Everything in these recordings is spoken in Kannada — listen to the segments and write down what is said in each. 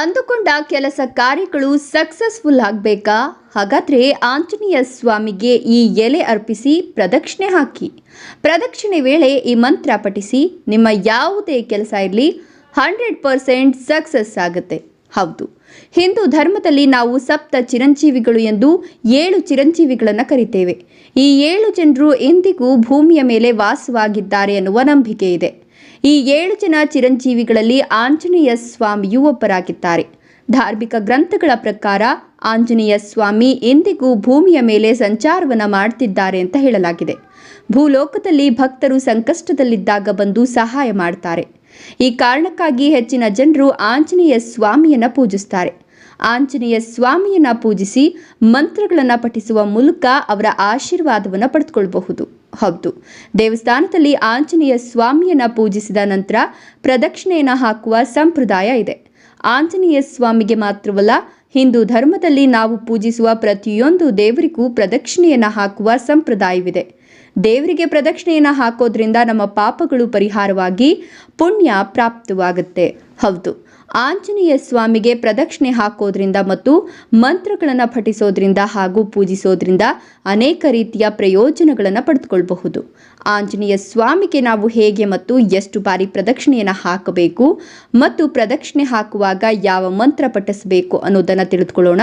ಅಂದುಕೊಂಡ ಕೆಲಸ ಕಾರ್ಯಗಳು ಸಕ್ಸಸ್ಫುಲ್ ಆಗಬೇಕಾ? ಹಾಗಾದರೆ ಆಂಜನೇಯ ಸ್ವಾಮಿಗೆ ಈ ಎಲೆ ಅರ್ಪಿಸಿ ಪ್ರದಕ್ಷಿಣೆ ಹಾಕಿ. ಪ್ರದಕ್ಷಿಣೆ ವೇಳೆ ಈ ಮಂತ್ರ ಪಠಿಸಿ ನಿಮ್ಮ ಯಾವುದೇ ಕೆಲಸ ಇರಲಿ ಹಂಡ್ರೆಡ್ ಪರ್ಸೆಂಟ್ ಸಕ್ಸಸ್ ಆಗುತ್ತೆ. ಹೌದು. ಹಿಂದೂ ಧರ್ಮದಲ್ಲಿ ನಾವು ಸಪ್ತ ಚಿರಂಜೀವಿಗಳು ಎಂದು ಏಳು ಚಿರಂಜೀವಿಗಳನ್ನು ಕರಿತೇವೆ. ಈ ಏಳು ಜನರು ಎಂದಿಗೂ ಭೂಮಿಯ ಮೇಲೆ ವಾಸವಾಗಿದ್ದಾರೆ ಎನ್ನುವ ನಂಬಿಕೆ ಇದೆ. ಈ ಏಳು ಜನ ಚಿರಂಜೀವಿಗಳಲ್ಲಿ ಆಂಜನೇಯ ಸ್ವಾಮಿಯೂ ಒಬ್ಬರಾಗಿದ್ದಾರೆ. ಧಾರ್ಮಿಕ ಗ್ರಂಥಗಳ ಪ್ರಕಾರ ಆಂಜನೇಯ ಸ್ವಾಮಿ ಎಂದಿಗೂ ಭೂಮಿಯ ಮೇಲೆ ಸಂಚಾರವನ್ನು ಮಾಡ್ತಿದ್ದಾರೆ ಅಂತ ಹೇಳಲಾಗಿದೆ. ಭೂಲೋಕದಲ್ಲಿ ಭಕ್ತರು ಸಂಕಷ್ಟದಲ್ಲಿದ್ದಾಗ ಬಂದು ಸಹಾಯ ಮಾಡ್ತಾರೆ. ಈ ಕಾರಣಕ್ಕಾಗಿ ಹೆಚ್ಚಿನ ಜನರು ಆಂಜನೇಯ ಸ್ವಾಮಿಯನ್ನ ಪೂಜಿಸ್ತಾರೆ. ಆಂಜನೇಯ ಸ್ವಾಮಿಯನ್ನ ಪೂಜಿಸಿ ಮಂತ್ರಗಳನ್ನು ಪಠಿಸುವ ಮೂಲಕ ಅವರ ಆಶೀರ್ವಾದವನ್ನು ಪಡೆದುಕೊಳ್ಳಬಹುದು ಹೌದು. ದೇವಸ್ಥಾನದಲ್ಲಿ ಆಂಜನೇಯ ಸ್ವಾಮಿಯನ್ನ ಪೂಜಿಸಿದ ನಂತರ ಪ್ರದಕ್ಷಿಣೆಯನ್ನು ಹಾಕುವ ಸಂಪ್ರದಾಯ ಇದೆ. ಆಂಜನೇಯ ಸ್ವಾಮಿಗೆ ಮಾತ್ರವಲ್ಲ, ಹಿಂದೂ ಧರ್ಮದಲ್ಲಿ ನಾವು ಪೂಜಿಸುವ ಪ್ರತಿಯೊಂದು ದೇವರಿಗೂ ಪ್ರದಕ್ಷಿಣೆಯನ್ನು ಹಾಕುವ ಸಂಪ್ರದಾಯವಿದೆ. ದೇವರಿಗೆ ಪ್ರದಕ್ಷಿಣೆಯನ್ನು ಹಾಕೋದ್ರಿಂದ ನಮ್ಮ ಪಾಪಗಳು ಪರಿಹಾರವಾಗಿ ಪುಣ್ಯ ಪ್ರಾಪ್ತವಾಗುತ್ತೆ. ಹೌದು. ಆಂಜನೇಯ ಸ್ವಾಮಿಗೆ ಪ್ರದಕ್ಷಿಣೆ ಹಾಕೋದ್ರಿಂದ ಮತ್ತು ಮಂತ್ರಗಳನ್ನು ಪಠಿಸೋದ್ರಿಂದ ಹಾಗೂ ಪೂಜಿಸೋದ್ರಿಂದ ಅನೇಕ ರೀತಿಯ ಪ್ರಯೋಜನಗಳನ್ನು ಪಡೆದುಕೊಳ್ಳಬಹುದು ಆಂಜನೇಯ ಸ್ವಾಮಿಗೆ ನಾವು ಹೇಗೆ ಮತ್ತು ಎಷ್ಟು ಬಾರಿ ಪ್ರದಕ್ಷಿಣೆಯನ್ನು ಹಾಕಬೇಕು ಮತ್ತು ಪ್ರದಕ್ಷಿಣೆ ಹಾಕುವಾಗ ಯಾವ ಮಂತ್ರ ಪಠಿಸಬೇಕು ಅನ್ನೋದನ್ನು ತಿಳಿದುಕೊಳ್ಳೋಣ.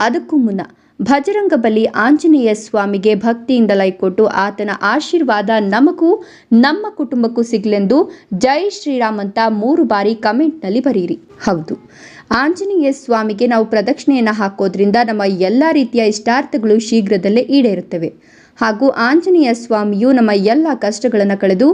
ಅದಕ್ಕೂ ಮುನ್ನ ಭಜರಂಗ ಬಲಿ ಆಂಜನೇಯ ಸ್ವಾಮಿಗೆ ಭಕ್ತಿಯಿಂದ ಲೈಕೊಟ್ಟು ಆತನ ಆಶೀರ್ವಾದ ನಮಗೂ, ನಮ್ಮ ಕುಟುಂಬಕ್ಕೂ ಸಿಗಲೆಂದು ಜೈ ಶ್ರೀರಾಮ್ ಅಂತ ಮೂರು ಬಾರಿ ಕಮೆಂಟ್ನಲ್ಲಿ ಬರೀರಿ. ಹೌದು. ಆಂಜನೇಯ ಸ್ವಾಮಿಗೆ ನಾವು ಪ್ರದಕ್ಷಿಣೆಯನ್ನು ಹಾಕೋದ್ರಿಂದ ನಮ್ಮ ಎಲ್ಲ ರೀತಿಯ ಇಷ್ಟಾರ್ಥಗಳು ಶೀಘ್ರದಲ್ಲೇ ಈಡೇರುತ್ತವೆ. ಹಾಗೂ ಆಂಜನೇಯ ಸ್ವಾಮಿಯು ನಮ್ಮ ಎಲ್ಲ ಕಷ್ಟಗಳನ್ನು ಕಳೆದು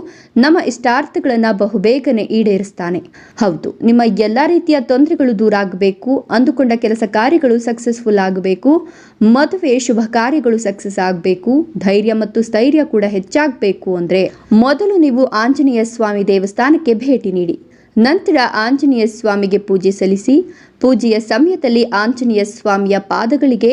ನಮ್ಮ ಇಷ್ಟಾರ್ಥಗಳನ್ನು ಬಹುಬೇಗನೆ ಈಡೇರಿಸ್ತಾನೆ. ಹೌದು, ನಿಮ್ಮ ಎಲ್ಲ ರೀತಿಯ ತೊಂದರೆಗಳು ದೂರ ಆಗಬೇಕು, ಅಂದುಕೊಂಡ ಕೆಲಸ ಕಾರ್ಯಗಳು ಸಕ್ಸಸ್ಫುಲ್ ಆಗಬೇಕು, ಮದುವೆ ಶುಭ ಕಾರ್ಯಗಳು ಸಕ್ಸಸ್ ಆಗಬೇಕು, ಧೈರ್ಯ ಮತ್ತು ಸ್ಥೈರ್ಯ ಕೂಡ ಹೆಚ್ಚಾಗಬೇಕು ಅಂದರೆ ಮೊದಲು ನೀವು ಆಂಜನೇಯ ಸ್ವಾಮಿ ದೇವಸ್ಥಾನಕ್ಕೆ ಭೇಟಿ ನೀಡಿ. ನಂತರ ಆಂಜನೇಯ ಸ್ವಾಮಿಗೆ ಪೂಜೆ ಸಲ್ಲಿಸಿ, ಪೂಜೆಯ ಸಮಯದಲ್ಲಿ ಆಂಜನೇಯ ಸ್ವಾಮಿಯ ಪಾದಗಳಿಗೆ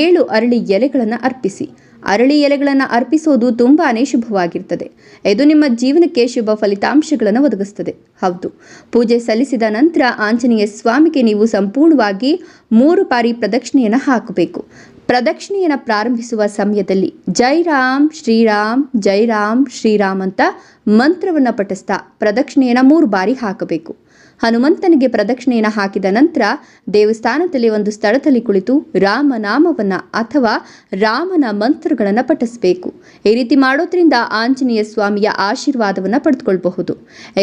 ಏಳು ಅರಳಿ ಎಲೆಗಳನ್ನು ಅರ್ಪಿಸಿ. ಅರಳಿ ಎಲೆಗಳನ್ನು ಅರ್ಪಿಸೋದು ತುಂಬಾನೇ ಶುಭವಾಗಿರ್ತದೆ. ಇದು ನಿಮ್ಮ ಜೀವನಕ್ಕೆ ಶುಭ ಫಲಿತಾಂಶಗಳನ್ನು ಒದಗಿಸ್ತದೆ. ಹೌದು. ಪೂಜೆ ಸಲ್ಲಿಸಿದ ನಂತರ ಆಂಜನೇಯ ಸ್ವಾಮಿಗೆ ನೀವು ಸಂಪೂರ್ಣವಾಗಿ ಮೂರು ಬಾರಿ ಪ್ರದಕ್ಷಿಣೆಯನ್ನು ಹಾಕಬೇಕು. ಪ್ರದಕ್ಷಿಣೆಯನ್ನು ಪ್ರಾರಂಭಿಸುವ ಸಮಯದಲ್ಲಿ ಜೈ ರಾಮ್ ಶ್ರೀರಾಮ್ ಜೈ ರಾಮ್ ಶ್ರೀರಾಮ್ ಅಂತ ಮಂತ್ರವನ್ನು ಪಠಿಸ್ತಾ ಪ್ರದಕ್ಷಿಣೆಯನ್ನು ಮೂರು ಬಾರಿ ಹಾಕಬೇಕು. ಹನುಮಂತನಿಗೆ ಪ್ರದಕ್ಷಿಣೆಯನ್ನು ಹಾಕಿದ ನಂತರ ದೇವಸ್ಥಾನದಲ್ಲಿ ಒಂದು ಸ್ಥಳದಲ್ಲಿ ಕುಳಿತು ರಾಮನಾಮವನ್ನು ಅಥವಾ ರಾಮನ ಮಂತ್ರಗಳನ್ನು ಪಠಿಸಬೇಕು. ಈ ರೀತಿ ಮಾಡೋದ್ರಿಂದ ಆಂಜನೇಯ ಸ್ವಾಮಿಯ ಆಶೀರ್ವಾದವನ್ನು ಪಡೆದುಕೊಳ್ಬಹುದು.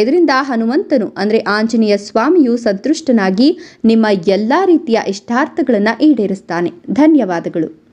ಇದರಿಂದ ಹನುಮಂತನು ಅಂದರೆ ಆಂಜನೇಯ ಸ್ವಾಮಿಯು ಸಂತುಷ್ಟನಾಗಿ ನಿಮ್ಮ ಎಲ್ಲ ರೀತಿಯ ಇಷ್ಟಾರ್ಥಗಳನ್ನು ಈಡೇರಿಸ್ತಾನೆ. ಧನ್ಯವಾದಗಳು. ಮಕ್ಕಳು